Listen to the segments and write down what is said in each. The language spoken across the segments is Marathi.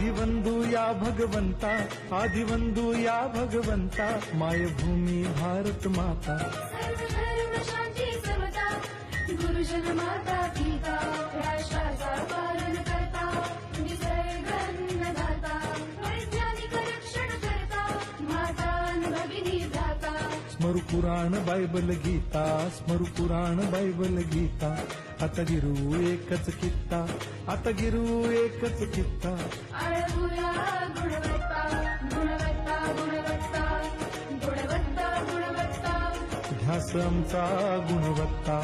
आदिवंदू या भगवंता आदिवंदू या भगवंता मायभूमी भारत माता. गुरुजन माता स्मरु पुराण बायबल गीता स्मरु पुराण बायबल गीता आता गिरू एकच कित्ता आता गिरू एकच कित्ता आळवूया गुणवत्ता गुणवत्ता गुणवत्ता गुणवत्ता गुणवत्ता ध्यास आमचा गुणवत्ता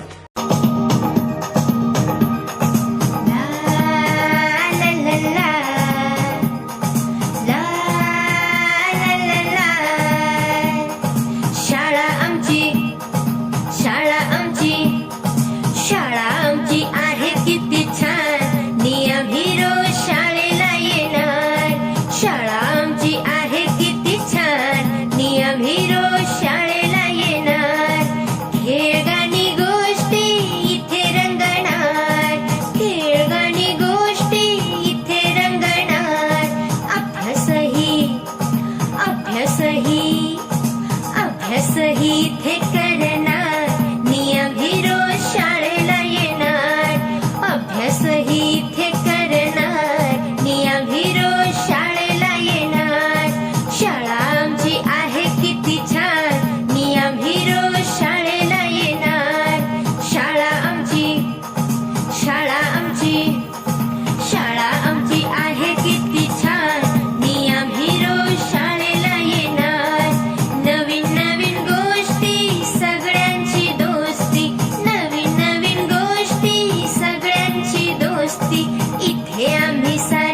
said